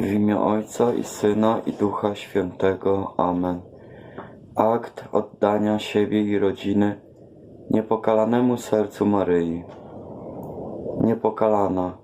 W imię Ojca i Syna i Ducha Świętego. Amen. Akt oddania siebie i rodziny niepokalanemu sercu Maryi. Niepokalana,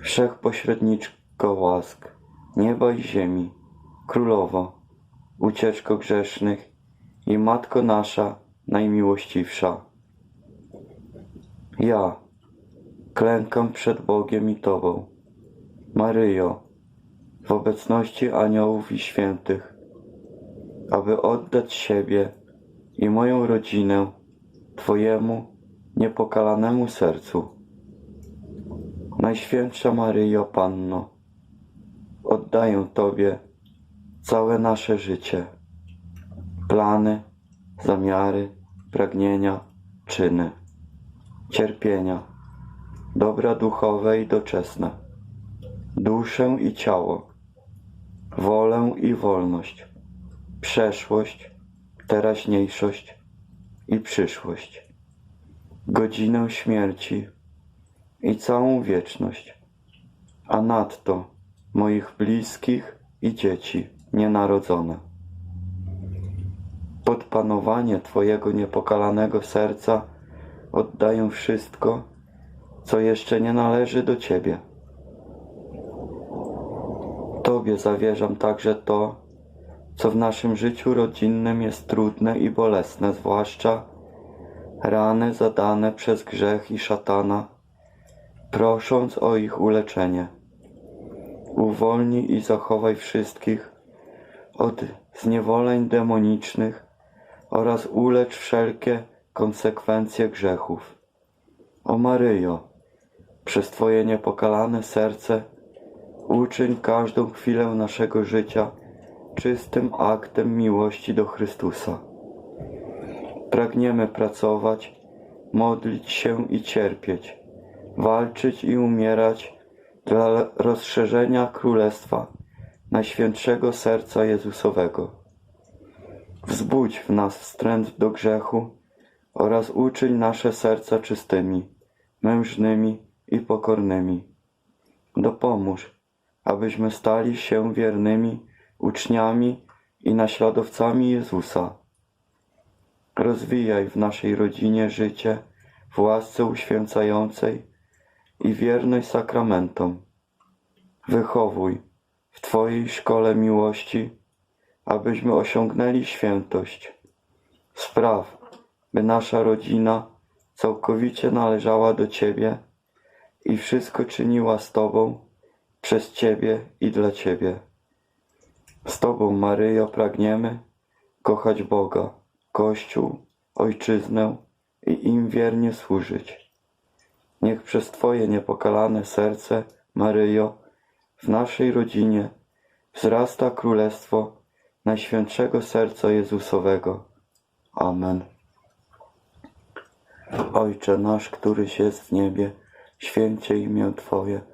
wszechpośredniczko łask, nieba i ziemi, królowo, ucieczko grzesznych i matko nasza najmiłościwsza. Ja klękam przed Bogiem i Tobą, Maryjo, w obecności aniołów i świętych, aby oddać siebie i moją rodzinę Twojemu niepokalanemu sercu. Najświętsza Maryjo Panno, oddaję Tobie całe nasze życie, plany, zamiary, pragnienia, czyny, cierpienia, dobra duchowe i doczesne, duszę i ciało, wolę i wolność, przeszłość, teraźniejszość i przyszłość, godzinę śmierci i całą wieczność, a nadto moich bliskich i dzieci nienarodzone. Pod panowanie Twojego niepokalanego serca oddaję wszystko, co jeszcze nie należy do Ciebie. Tobie zawierzam także to, co w naszym życiu rodzinnym jest trudne i bolesne, zwłaszcza rany zadane przez grzech i szatana, prosząc o ich uleczenie. Uwolnij i zachowaj wszystkich od zniewoleń demonicznych oraz ulecz wszelkie konsekwencje grzechów. O Maryjo, przez Twoje niepokalane serce uczyń każdą chwilę naszego życia czystym aktem miłości do Chrystusa. Pragniemy pracować, modlić się i cierpieć, walczyć i umierać dla rozszerzenia Królestwa Najświętszego Serca Jezusowego. Wzbudź w nas wstręt do grzechu oraz uczyń nasze serca czystymi, mężnymi i pokornymi. Dopomóż, abyśmy stali się wiernymi uczniami i naśladowcami Jezusa. Rozwijaj w naszej rodzinie życie w łasce uświęcającej i wierność sakramentom. Wychowuj w Twojej szkole miłości, abyśmy osiągnęli świętość. Spraw, by nasza rodzina całkowicie należała do Ciebie i wszystko czyniła z Tobą, przez Ciebie i dla Ciebie. Z Tobą, Maryjo, pragniemy kochać Boga, Kościół, Ojczyznę i im wiernie służyć. Niech przez Twoje niepokalane serce, Maryjo, w naszej rodzinie wzrasta Królestwo Najświętszego Serca Jezusowego. Amen. Ojcze nasz, któryś jest w niebie, święcie imię Twoje,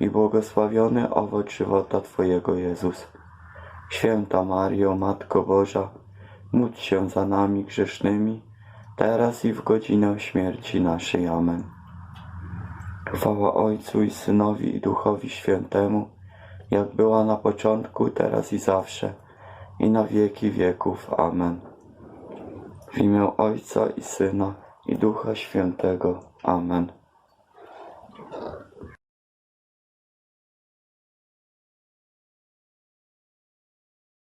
i błogosławiony owoc żywota Twojego Jezus. Święta Mario, Matko Boża, módl się za nami grzesznymi, teraz i w godzinę śmierci naszej. Amen. Chwała Ojcu i Synowi i Duchowi Świętemu, jak była na początku, teraz i zawsze, i na wieki wieków. Amen. W imię Ojca i Syna i Ducha Świętego. Amen.